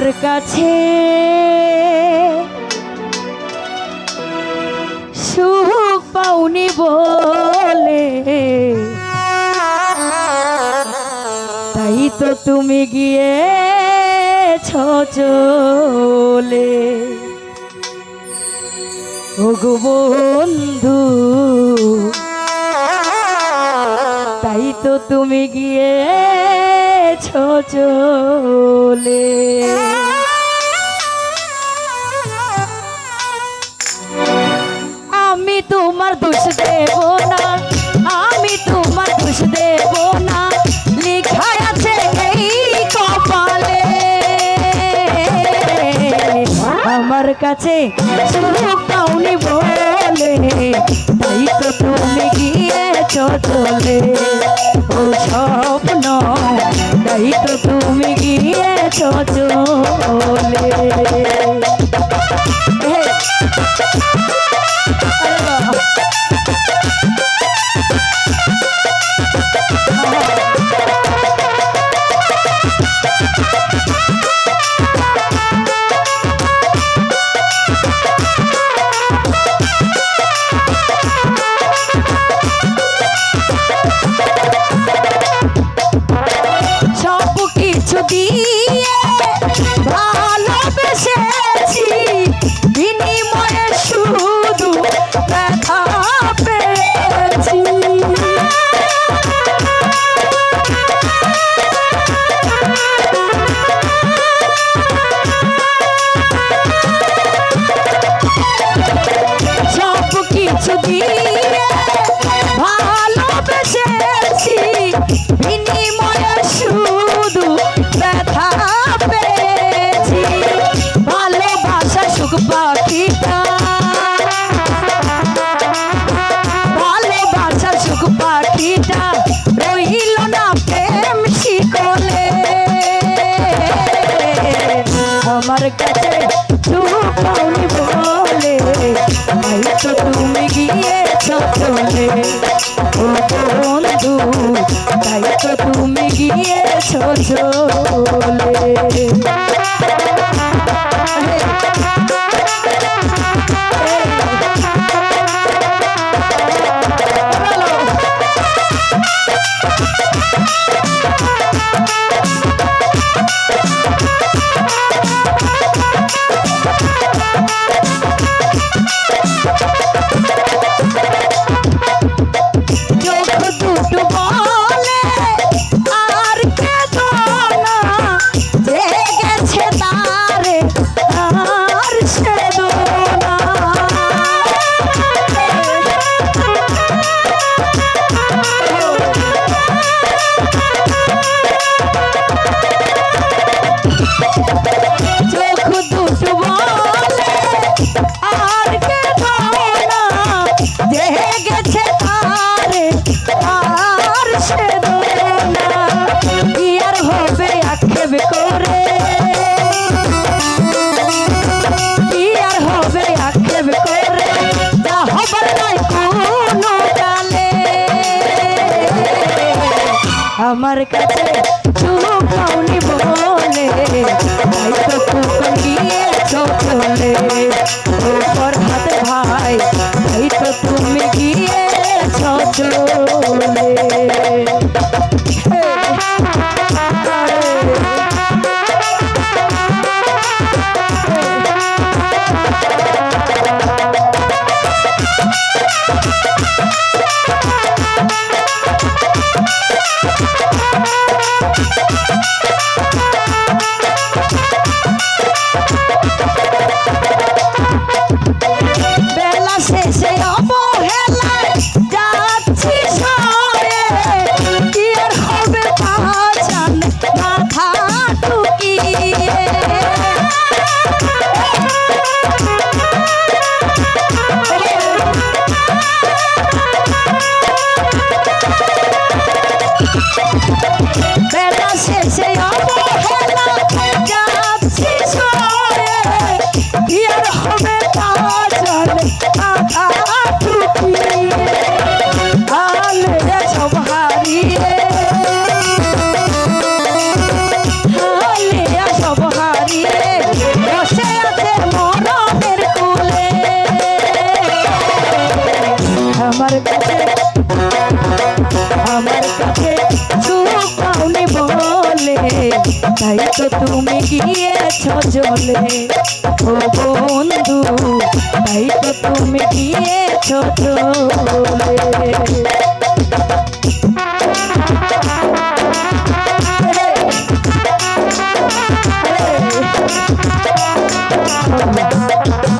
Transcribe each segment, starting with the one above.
আমার কাছে। সুখ পাওনি বলে। তাই তো তুমি গিয়ে চলে। ওগো বন্ধু, তাই তো তুমি গিয়ে চলে আমি তোমার দোষ দেব না, আমি তোমার দোষ দেব না। লেখা আছে এই কপালে। আমার কাছে সুখ পাওনি বলে, তাই তো তুমি গিয়েছ চলে ও স্বপ্ন তাই তো তুমি গিয়েছ চলে। দিয়ে গিয়েছ চলে আমার কাছে সুখ পাওনি বলে। তাই তো কুকন গিয়ে চলে। ওপর হাতে ভাই ইয়ার হবে তা জানে আ তো তুমি গিয়েছ চলে ও বন্ধু তাই তো তুমি গিয়েছ চলে সব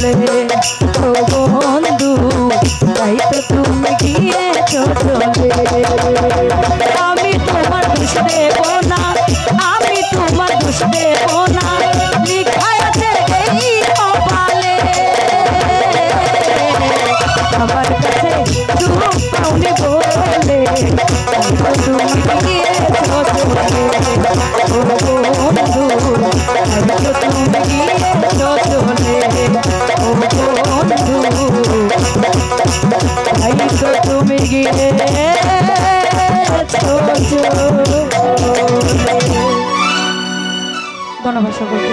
চলে ও বন্ধু, তাই তো তুমি গিয়েছো চলে। আমি তোমার দোষ দেব না, আমি তোমার দোষ দেব না। আমার কাছে সুখ পাওনি বলে তো তুমি গিয়েছো চলে। বন্ধু, তাই তো তুমি গিয়েছো ধন্যবাদ সকলকে